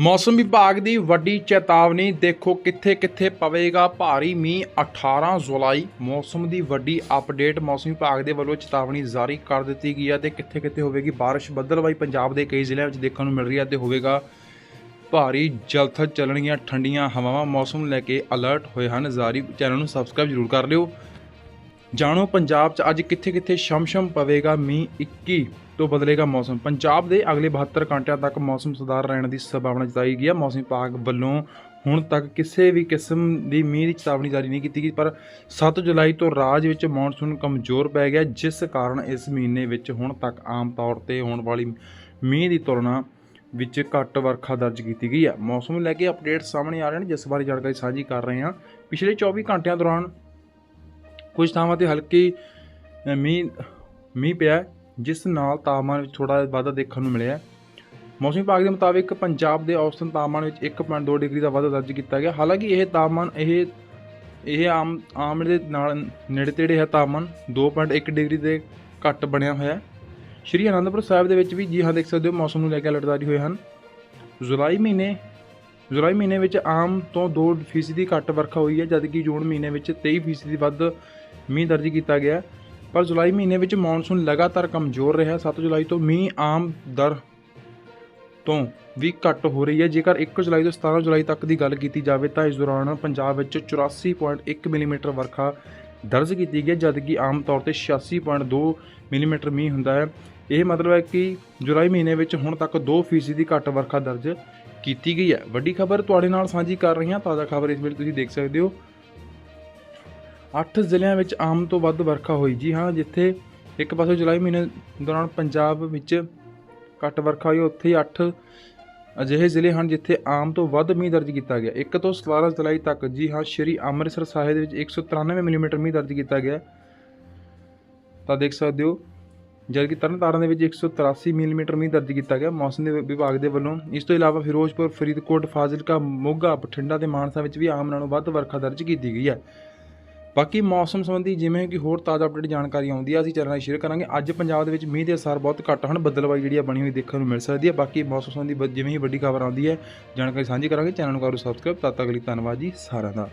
ਮੌਸਮ ਵਿਭਾਗ ਦੀ ਵੱਡੀ ਚੇਤਾਵਨੀ, ਦੇਖੋ ਕਿੱਥੇ ਕਿੱਥੇ ਪਵੇਗਾ ਭਾਰੀ ਮੀਂਹ। 18 ਜੁਲਾਈ, ਮੌਸਮ ਦੀ ਵੱਡੀ ਅਪਡੇਟ। ਮੌਸਮ ਵਿਭਾਗ ਦੇ ਵੱਲੋਂ ਚੇਤਾਵਨੀ ਜਾਰੀ ਕਰ ਦਿੱਤੀ ਗਈ ਹੈ ਤੇ ਕਿੱਥੇ ਕਿੱਥੇ ਹੋਵੇਗੀ ਬਾਰਿਸ਼ ਬੱਦਲਬਾਈ ਪੰਜਾਬ ਦੇ ਕਈ ਜ਼ਿਲ੍ਹਿਆਂ ਵਿੱਚ ਦੇਖਣ ਨੂੰ ਮਿਲ ਰਹੀ ਹੈ ਤੇ ਹੋਵੇਗਾ ਭਾਰੀ ਜਲਥ ਚੱਲਣਗੀਆਂ ਠੰਡੀਆਂ ਹਵਾਵਾਂ। ਮੌਸਮ ਲੈ ਕੇ ਅਲਰਟ ਹੋਏ ਹਨ। ਜਾਰੀ ਚੈਨਲ ਨੂੰ ਸਬਸਕ੍ਰਾਈਬ ਜ਼ਰੂਰ ਕਰ ਲਿਓ। ਜਾਣੋ, ਪੰਜਾਬ 'ਚ ਅੱਜ ਕਿੱਥੇ-ਕਿੱਥੇ ਸ਼ਮਸ਼ਮ ਪਵੇਗਾ ਮੀਂਹ। 21 ਤੋਂ ਬਦਲੇਗਾ ਮੌਸਮ। ਪੰਜਾਬ ਦੇ ਅਗਲੇ 72 ਘੰਟਿਆਂ ਤੱਕ ਮੌਸਮ ਸੁਧਾਰ ਰਹਿਣ ਦੀ ਸੰਭਾਵਨਾ ਜਤਾਈ ਗਈ ਹੈ। ਮੌਸਮ ਵਿਭਾਗ ਵੱਲੋਂ ਹੁਣ ਤੱਕ ਕਿਸੇ ਵੀ ਕਿਸਮ ਦੀ ਮੀਂਹ ਦੀ ਚੇਤਾਵਨੀ ਜਾਰੀ ਨਹੀਂ ਕੀਤੀ ਗਈ, ਪਰ 7 ਜੁਲਾਈ ਤੋਂ ਰਾਜ ਵਿੱਚ ਮੌਨਸੂਨ ਕਮਜ਼ੋਰ ਪੈ ਗਿਆ, ਜਿਸ ਕਾਰਨ ਇਸ ਮਹੀਨੇ ਵਿੱਚ ਹੁਣ ਤੱਕ ਆਮ ਤੌਰ ਤੇ ਹੋਣ ਵਾਲੀ ਮੀਂਹ ਦੀ ਤੁਲਨਾ ਵਿੱਚ ਘੱਟ ਵਰਖਾ ਦਰਜ ਕੀਤੀ ਗਈ ਹੈ। ਮੌਸਮ ਨੂੰ ਲੈ ਕੇ ਅਪਡੇਟ ਸਾਹਮਣੇ ਆ ਰਹੇ ਨੇ, ਜਿਸ ਬਾਰੇ ਜਾਣਕਾਰੀ ਸਾਂਝੀ ਕਰ ਰਹੇ ਹਾਂ। ਪਿਛਲੇ 24 ਘੰਟਿਆਂ ਦੌਰਾਨ ਕੁਝ ਥਾਵਾਂ ਤੇ ਹਲਕੀ ਮੀਂਹ ਮੀਂਹ ਪਿਆ ਜਿਸ ਨਾਲ ਤਾਪਮਾਨ ਵਿੱਚ ਥੋੜਾ ਵਾਧਾ ਦੇਖਣ ਨੂੰ ਮਿਲਿਆ ਮੌਸਮ ਵਿਭਾਗ ਦੇ ਮੁਤਾਬਿਕ ਪੰਜਾਬ ਦੇ ਔਸਤਨ ਤਾਪਮਾਨ ਵਿੱਚ 1.2 ਡਿਗਰੀ ਦਾ ਵਾਧਾ ਦਰਜ ਕੀਤਾ ਗਿਆ। ਹਾਲਾਂਕਿ ਇਹ ਤਾਪਮਾਨ, ਇਹ ਇਹ ਆਮ ਆਮ ਦੇ ਨਾਲ ਨੇੜੇ ਤੇੜੇ ਹੈ ਤਾਪਮਾਨ 2.1 ਡਿਗਰੀ ਦੇ ਘੱਟ ਬਣਿਆ ਹੋਇਆ ਹੈ। ਸ਼੍ਰੀ ਅਨੰਦਪੁਰ ਸਾਹਿਬ ਦੇ ਵਿੱਚ ਵੀ ਜੀ ਹਾਂ ਦੇਖ ਸਕਦੇ ਹੋ, ਮੌਸਮ ਨੂੰ ਲੈ ਕੇ ਅਲਰਟ ਹੋਏ ਹਨ। ਜੁਲਾਈ ਮਹੀਨੇ ਜੁਲਾਈ ਮਹੀਨੇ ਵਿੱਚ ਆਮ ਤੋਂ 2% ਘੱਟ ਵਰਖਾ ਹੋਈ ਹੈ, ਜਦਕਿ ਜੂਨ ਮਹੀਨੇ ਵਿੱਚ 23% ਵੱਧ ਮੀਂਹ ਦਰਜ ਕੀਤਾ ਗਿਆ ਪਰ ਜੁਲਾਈ ਮਹੀਨੇ ਵਿੱਚ ਮੌਨਸੂਨ ਲਗਾਤਾਰ ਕਮਜ਼ੋਰ ਰਿਹਾ 7 ਜੁਲਾਈ ਤੋਂ ਮੀਂਹ ਆਮ ਦਰ ਤੋਂ ਵੀ ਘੱਟ ਹੋ ਰਹੀ ਹੈ। ਜੇਕਰ 1 ਜੁਲਾਈ ਤੋਂ 17 ਜੁਲਾਈ ਤੱਕ ਦੀ ਗੱਲ ਕੀਤੀ ਜਾਵੇ ਤਾਂ ਇਸ ਦੌਰਾਨ ਪੰਜਾਬ ਵਿੱਚ 84.1 ਮਿਲੀਮੀਟਰ ਵਰਖਾ ਦਰਜ ਕੀਤੀ ਗਈ ਜਦਕਿ ਆਮ ਤੌਰ ਤੇ 86.2 ਮਿਲੀਮੀਟਰ ਮੀਂਹ ਹੁੰਦਾ ਹੈ। ਇਹ ਮਤਲਬ ਹੈ ਕਿ ਜੁਲਾਈ ਮਹੀਨੇ ਵਿੱਚ ਹੁਣ ਤੱਕ 2% ਦੀ ਘੱਟ ਵਰਖਾ ਦਰਜ ਕੀਤੀ ਗਈ ਹੈ। ਵੱਡੀ ਖਬਰ ਤੁਹਾਡੇ ਨਾਲ ਸਾਂਝੀ ਕਰ ਰਹੀ ਹਾਂ। ਤਾਜ਼ਾ ਖਬਰ ਇਸ ਵੇਲੇ ਤੁਸੀਂ ਦੇਖ ਸਕਦੇ ਹੋ। 8 ਜ਼ਿਲ੍ਹਿਆਂ ਵਿੱਚ ਆਮ ਤੋਂ ਵੱਧ ਵਰਖਾ ਹੋਈ ਜੀ ਹਾਂ, ਜਿੱਥੇ ਇੱਕ ਪਾਸੇ ਜੁਲਾਈ ਮਹੀਨੇ ਦੌਰਾਨ ਪੰਜਾਬ ਵਿੱਚ ਘੱਟ ਵਰਖਾ ਹੋਈ, ਉੱਥੇ ਹੀ 8 ਅਜਿਹੇ ਜ਼ਿਲ੍ਹੇ ਹਨ ਜਿੱਥੇ ਆਮ ਤੋਂ ਵੱਧ ਮੀਂਹ ਦਰਜ ਕੀਤਾ ਗਿਆ। 1 ਤੋਂ 17 ਜੁਲਾਈ ਤੱਕ ਜੀ ਹਾਂ, ਸ਼੍ਰੀ ਅੰਮ੍ਰਿਤਸਰ ਸਾਹਿਬ ਦੇ ਵਿੱਚ 193 ਮਿਲੀਮੀਟਰ ਮੀਂਹ ਦਰਜ ਕੀਤਾ ਗਿਆ। ਤਾਂ ਦੇਖ ਸਕਦੇ ਹੋ ਜਦਕਿ ਤਰਨਤਾਰਨ ਦੇ ਵਿੱਚ 183 ਮਿਲੀਮੀਟਰ ਮੀਂਹ ਦਰਜ ਕੀਤਾ ਗਿਆ। ਮੌਸਮ ਦੇ ਵਿਭਾਗ ਦੇ ਵੱਲੋਂ ਇਸ ਤੋਂ ਇਲਾਵਾ ਫਿਰੋਜ਼ਪੁਰ, ਫਰੀਦਕੋਟ, ਫਾਜ਼ਿਲਕਾ, ਮੋਗਾ, ਬਠਿੰਡਾ ਤੇ ਮਾਨਸਾ ਵਿੱਚ ਵੀ ਆਮ ਨਾਲੋਂ ਵੱਧ ਵਰਖਾ ਦਰਜ ਕੀਤੀ ਗਈ ਹੈ। ਬਾਕੀ ਮੌਸਮ ਸੰਬੰਧੀ ਜਿਵੇਂ ਕਿ ਹੋਰ ਤਾਜ਼ਾ ਅਪਡੇਟ ਜਾਣਕਾਰੀ ਆਉਂਦੀ ਹੈ ਅਸੀਂ ਚੈਨਲ ਨਾਲ ਸ਼ੇਅਰ ਕਰਾਂਗੇ। ਅੱਜ ਪੰਜਾਬ ਦੇ ਵਿੱਚ ਮੀਂਹ ਦੇ ਅਸਰ ਬਹੁਤ ਘੱਟ ਹਨ ਬੱਦਲਬਾਈ ਜਿਹੜੀ ਆ ਬਣੀ ਹੋਈ ਦੇਖਣ ਨੂੰ ਮਿਲ ਸਕਦੀ ਹੈ ਬਾਕੀ ਮੌਸਮ ਸੰਬੰਧੀ ਬ- ਜਿਵੇਂ ਹੀ ਵੱਡੀ ਖਬਰ ਆਉਂਦੀ ਹੈ, ਜਾਣਕਾਰੀ ਸਾਂਝੀ ਕਰਾਂਗੇ। ਚੈਨਲ ਨੂੰ ਕਰੋ ਸਬਸਕ੍ਰਾਈਬ ਤਦ ਤੱਕ ਲਈ ਧੰਨਵਾਦ ਜੀ ਸਾਰਿਆਂ ਦਾ।